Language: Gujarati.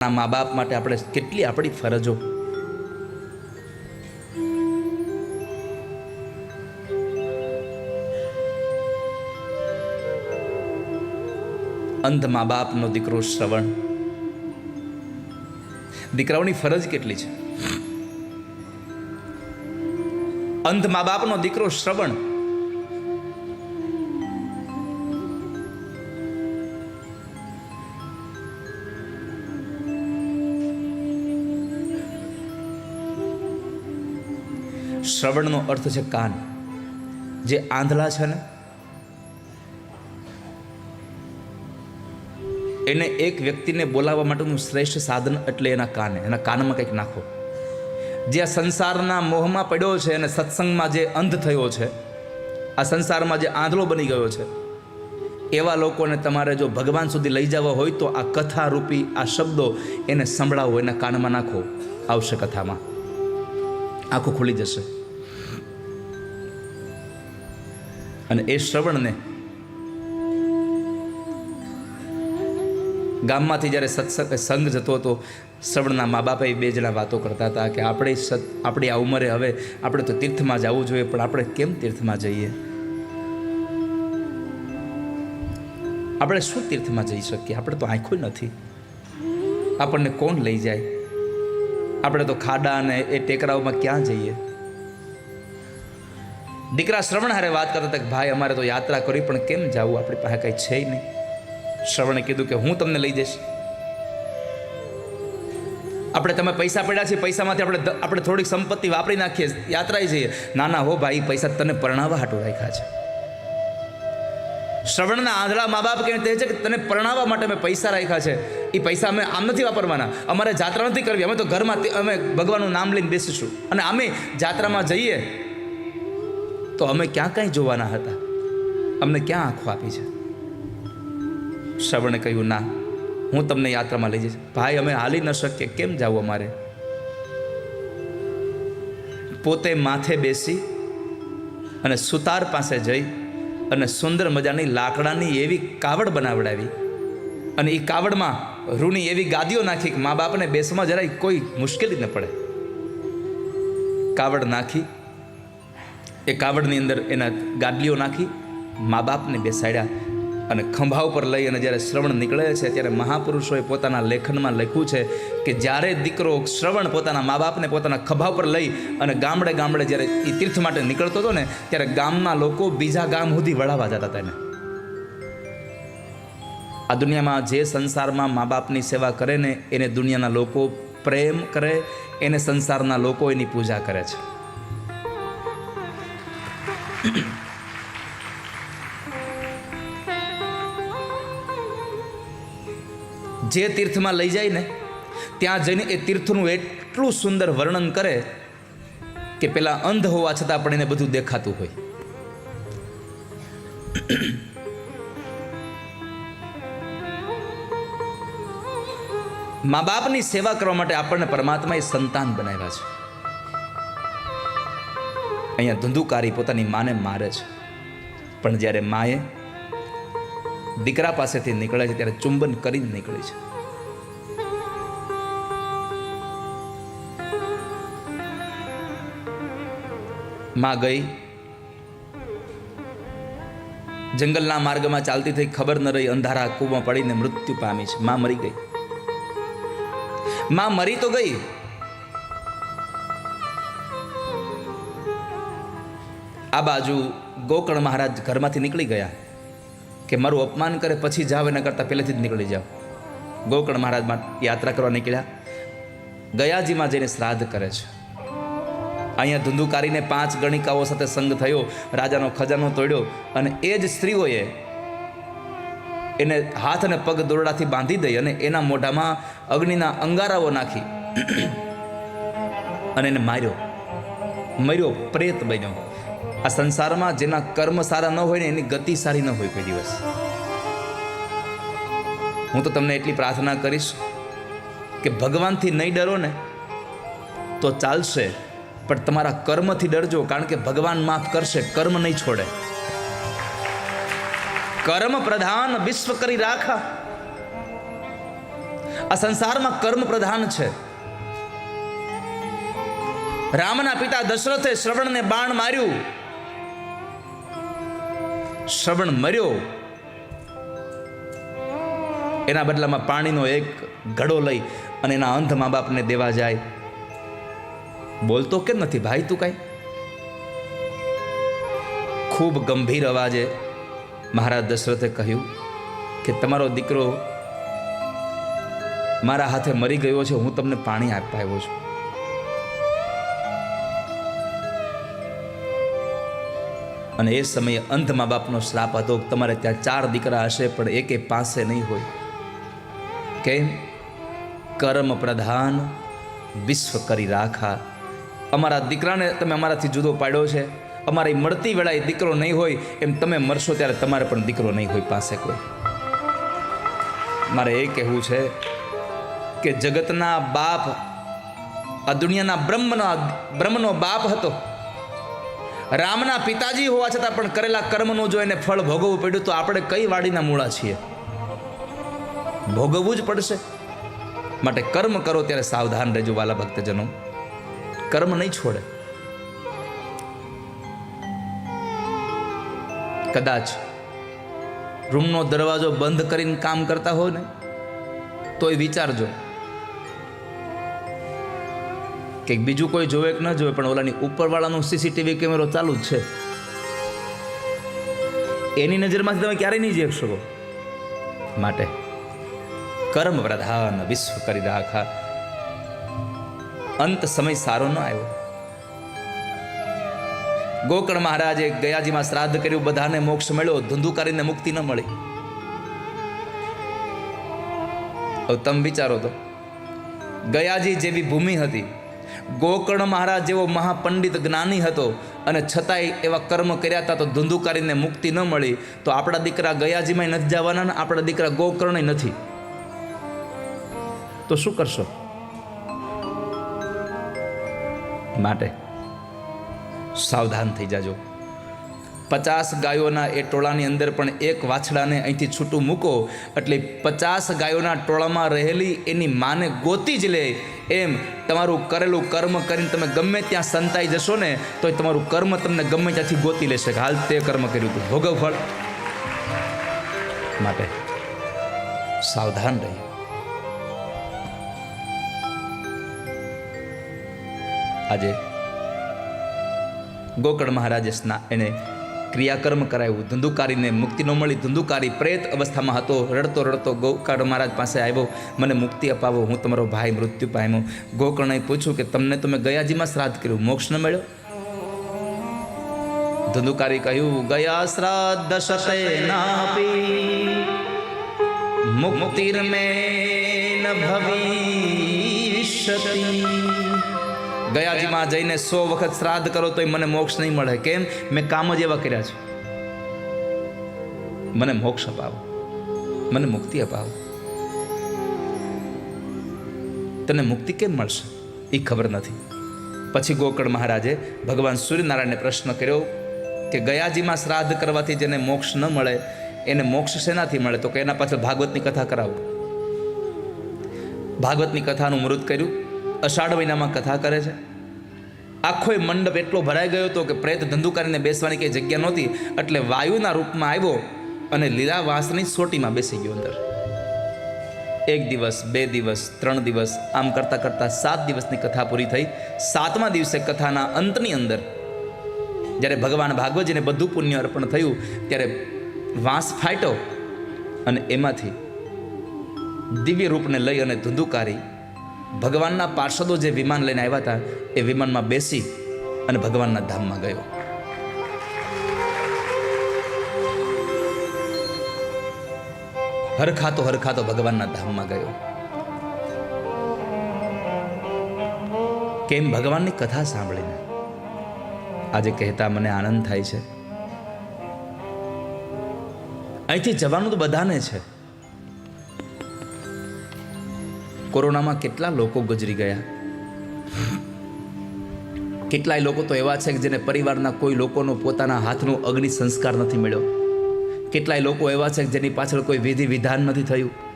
આપણા મા બાપ માટે આપણે કેટલી આપણી ફરજો. અંધ મા બાપનો દીકરો શ્રવણ. દીકરાઓની ફરજ કેટલી છે? અંધ મા બાપનો દીકરો શ્રવણ. શ્રવણનો અર્થ છે કાન. જે આંધળા છે ને, એને એક વ્યક્તિને બોલાવવા માટેનું શ્રેષ્ઠ સાધન એટલે એના કાને. એના કાનમાં કંઈક નાખો. જે આ સંસારના મોહમાં પડ્યો છે અને સત્સંગમાં જે અંધ થયો છે, આ સંસારમાં જે આંધળો બની ગયો છે, એવા લોકોને તમારે જો ભગવાન સુધી લઈ જવા હોય તો આ કથા રૂપી આ શબ્દો એને સંભળાવો, એના કાનમાં નાખો. આવશે કથામાં. આંખો ખુલી જશે. અને એ શ્રવણને ગામમાંથી જ્યારે સત્સંગ સંઘ જતો હતો, શ્રવણના મા બાપે બે જણા વાતો કરતા હતા કે આપણે સત, આપણી આ ઉંમરે હવે આપણે તો તીર્થમાં જવું જોઈએ, પણ આપણે કેમ તીર્થમાં જઈએ? આપણે શું તીર્થમાં જઈ શકીએ? આપણે તો આંખો નથી. આપણને કોણ લઈ જાય? આપણે તો ખાડા અને એ ટેકરાઓમાં ક્યાં જઈએ? દીકરા શ્રવણ હારે વાત કરતા હતા કે, ભાઈ, અમારે તો યાત્રા કરી, પણ કેમ જવું? આપણી પાસે કંઈ છે નહીં. શ્રવણે કીધું કે, હું તમને લઈ જઈશ. આપણે તમે પૈસા પડ્યા છે, પૈસામાંથી આપણે આપણે થોડીક સંપત્તિ વાપરી નાખીએ, યાત્રાએ જઈએ. ના ના હો ભાઈ, પૈસા તને પરણાવવા હાટું રાખ્યા છે. શ્રવણના આંધળા મા બાપ કહે છે કે, તને પરણાવવા માટે અમે પૈસા રાખ્યા છે. એ પૈસા અમે આમ નથી વાપરવાના. અમારે જાત્રા નથી કરવી. અમે તો ઘરમાં અમે ભગવાનનું નામ લઈને બેસીશું. અને અમે જાત્રામાં જઈએ તો અમે ક્યાં કાંઈ જોવાના હતા? અમને ક્યાં આંખો આપી છે? શ્રવણે કહ્યું, ના, હું તમને યાત્રામાં લઈ જઈશ. ભાઈ, અમે હાલી ન શકીએ. કેમ જવું અમારે? પોતે માથે બેસી અને સુતાર પાસે જઈ અને સુંદર મજાની લાકડાની એવી કાવડ બનાવડાવી અને એ કાવડમાં રૂની એવી ગાદીઓ નાખી કે મા બાપને બેસમાં જરાય કોઈ મુશ્કેલી ન પડે. કાવડ નાખી એ કાવડની અંદર એના ગાદલીઓ નાખી, મા બાપને બેસાડ્યા અને ખંભા ઉપર લઈ અને જ્યારે શ્રવણ નીકળે છે ત્યારે મહાપુરુષોએ પોતાના લેખનમાં લખ્યું છે કે જ્યારે દીકરો શ્રવણ પોતાના મા બાપને પોતાના ખભા ઉપર લઈ અને ગામડે ગામડે જ્યારે એ તીર્થ માટે નીકળતો હતો ને, ત્યારે ગામના લોકો બીજા ગામ સુધી વળાવવા જતા હતા એને. આ દુનિયામાં જે સંસારમાં મા બાપની સેવા કરે ને, એને દુનિયાના લોકો પ્રેમ કરે, એને સંસારના લોકો એની પૂજા કરે છે. જે તીર્થમાં લઈ જાય ને, ત્યાં જઈને એ તીર્થનું એટલું સુંદર વર્ણન કરે કે પેલા અંધ હોવા છતાં પણ એને બધું દેખાતું હોય. મા બાપની સેવા કરવા માટે આપણને પરમાત્માએ સંતાન બનાવ્યા છે. અહીંયા ધુંધુકારી પોતાની માને મારે છે. પણ જ્યારે માએ દીકરા પાસેથી નીકળે છે, ત્યારે ચુંબન કરીને નીકળે છે. માં ગઈ. જંગલના માર્ગમાં ચાલતી થઈ ખબર ન રહી, અંધારા કૂવામાં પડીને મૃત્યુ પામી છે. માં મરી ગઈ. માં મરી તો ગઈ. આ બાજુ ગોકર્ણ મહારાજ ઘરમાંથી નીકળી ગયા કે મારું અપમાન કરે પછી જાવ એના કરતાં પહેલેથી જ નીકળી જાઓ. ગોકર્ણ મહારાજમાં યાત્રા કરવા નીકળ્યા. ગયાજીમાં જઈને શ્રાદ્ધ કરે છે. અહીંયા ધુંધુકારીને પાંચ ગણિકાઓ સાથે સંગ થયો, રાજાનો ખજાનો તોડ્યો અને એ જ સ્ત્રીઓએ એને હાથ અને પગ દોરડાથી બાંધી દઈ અને એના મોઢામાં અગ્નિના અંગારાઓ નાખી અને એને માર્યો. મર્યો, પ્રેત બન્યો. આ સંસારમાં જેના કર્મ સારા ન હોય ને એની ગતિ સારી ન હોય કોઈ દિવસ. હું તો તમને એટલી પ્રાર્થના કરીશ કે ભગવાનથી નહીં ડરો ને તો ચાલશે, પણ તમારા કર્મથી ડરજો, કારણ કે ભગવાન માફ કરશે, કર્મ નહીં છોડે. કર્મ પ્રધાન વિશ્વ કરી રાખા. આ સંસારમાં કર્મ પ્રધાન છે. રામના પિતા દશરથે શ્રવણને બાણ માર્યું. શ્રવણ મર્યો. એના બદલામાં પાણીનો એક ઘડો લઈ અને એના અંધ મા બાપને દેવા જાય. બોલતો કેમ નથી ભાઈ તું કાંઈ? ખૂબ ગંભીર અવાજે મહારાજ દશરથે કહ્યું કે તમારો દીકરો મારા હાથે મરી ગયો છે, હું તમને પાણી આપવા આવ્યો છું. અને એ સમયે અંધ મા બાપનો શ્રાપ હતો તમારે ત્યાં ચાર દીકરા હશે, પણ એકે પાસે નહીં હોય. કેમ કર્મ પ્રધાન વિશ્વ કરી રાખા. અમારા દીકરાને તમે અમારાથી જુદો પાડ્યો છે. અમારી મળતી વેળાએ દીકરો નહીં હોય, એમ તમે મરશો ત્યારે તમારે પણ દીકરો નહીં હોય પાસે કોઈ. મારે એ કહેવું છે કે જગતના બાપ, આ દુનિયાના બ્રહ્મનો બ્રહ્મનો બાપ હતો. રામના પિતાજી હોવા છતાં પણ કરેલા કર્મનું જો એને ફળ ભોગવવું પડ્યું, તો આપણે કઈ વાડીના મૂળા છીએ? ભોગવવું જ પડશે. માટે કર્મ કરો ત્યારે સાવધાન રહેજો, વાલા ભક્તજનો. કર્મ નહીં છોડે. કદાચ રૂમનો દરવાજો બંધ કરીને કામ કરતા હો ને, તોય વિચારજો. કે બીજું કોઈ જોવે કે ન જોવે, પણ ઓલાની ઉપરવાળાનો સીસીટીવી કેમેરો ચાલુ જ છે. એની નજરમાંથી તમે ક્યારેય નહીં જઈ શકો. માટે કર્મ પ્રધાન વિશ્વ કરી રાખા. અંત સમય સારો ન આવ્યો. ગોકર્ણ મહારાજે ગયાજીમાં શ્રાદ્ધ કર્યું, બધાને મોક્ષ મળ્યો ધંધુકારીને મુક્તિ ન મળી. હવે તમે વિચારો તો, ગયાજી જેવી ભૂમિ હતી ગોકર્ણ મહારાજ જેવો મહાપંડિત જ્ઞાની હતો અને છતાંય એવા કર્મ કર્યા હતા તો ધુંધુકારીને મુક્તિ ન મળી, તો આપણા દીકરા ગયાજીમાં નથી જવાના ને આપણા દીકરા ગોકર્ણ નથી. તો શું કરશો? માટે સાવધાન થઈ જાજો. પચાસ ગાયોના એ ટોળાની અંદર પણ એક વાછડાને અહીંથી છૂટું મૂકો એટલે પચાસ ગાયોના ટોળામાં રહેલી એની માને ગોતી જ લે. એમ તમારું કરેલું કર્મ કરીને તમે ગમે ત્યાં સંતાઈ જશો ને તો તમારું કર્મ તમને ગમે ત્યાંથી ગોતી લેશે. હાલ તે કર્મ કર્યું હતું ભોગવ ફળ માટે સાવધાન રહી. આજે ગોકર્ણ મહારાજે સ્ના એને ક્રિયાકર્મ કરાવ્યું ધંધુકારીને મુક્તિ ન મળી. ધંધુકારી પ્રેત અવસ્થામાં હતો. રડતો રડતો ગોકર્ણ મહારાજ પાસે આવ્યો. મને મુક્તિ અપાવો. હું તમારો ભાઈ મૃત્યુ પામ્યો. ગોકર્ણએ પૂછ્યું કે, તમને તમે ગયાજીમાં શ્રાદ્ધ કર્યું. મોક્ષ ન મળ્યો? ધંધુકારી કહ્યું, ગયા શ્રાદ્ધ શતે નાપી. મુક્તિર્મે ન ભવિષ્યતિ. ગયાજીમાં જઈને સો વખત શ્રાદ્ધ કરો તોય મને મોક્ષ નહીં મળે. કેમ? મેં કામ જ એવા કર્યા છે. મને મોક્ષ અપાવો. મને મુક્તિ અપાવો. તને મુક્તિ કેમ મળશે? એ ખબર નથી. પછી ગોકર્ણ મહારાજે ભગવાન સૂર્યનારાયણને પ્રશ્ન કર્યો કે ગયાજીમાં શ્રાદ્ધ કરવાથી જેને મોક્ષ ન મળે, એને મોક્ષ શેનાથી મળે? તો કે એના પાછળ ભાગવતની કથા કરાવો. ભાગવતની કથાનું મૃત કર્યું. અષાઢ મહિનામાં કથા કરે છે. આખો મંડપ એટલો ભરાઈ ગયો હતો કે પ્રેત ધંધુકારીને બેસવાની કંઈ જગ્યા નહોતી, એટલે વાયુના રૂપમાં આવ્યો અને લીલા વાંસની સોટીમાં બેસી ગયો અંદર. એક દિવસ, બે દિવસ, ત્રણ દિવસ, આમ કરતાં કરતાં સાત દિવસની કથા પૂરી થઈ. સાતમા દિવસે કથાના અંતની અંદર, જ્યારે ભગવાન ભાગવતજીને બધું પુણ્ય અર્પણ થયું, ત્યારે વાંસ ફાટ્યો અને એમાંથી દિવ્ય રૂપને લઈ અને ધુંધુકારી ભગવાનના પાર્ષદો જે વિમાન લઈને આવ્યા હતા, એ વિમાનમાં બેસી અને ભગવાનના ધામમાં ગયો. હરખાતો હરખાતો ભગવાનના ધામમાં ગયો. કેમ ભગવાનની કથા સાંભળીને? આજે કહેતા મને આનંદ થાય છે. અહીંથી જવાનું તો બધાને છે. કોરોનામાં કેટલા લોકો ગુજરી ગયા? કેટલાય લોકો તો એવા છે કે જેને પરિવારના કોઈ લોકોનો પોતાના હાથનો અગ્નિ સંસ્કાર નથી મળ્યો? કેટલાય લોકો એવા છે કે જેની પાછળ કોઈ વિધિ વિધાન નથી થયું?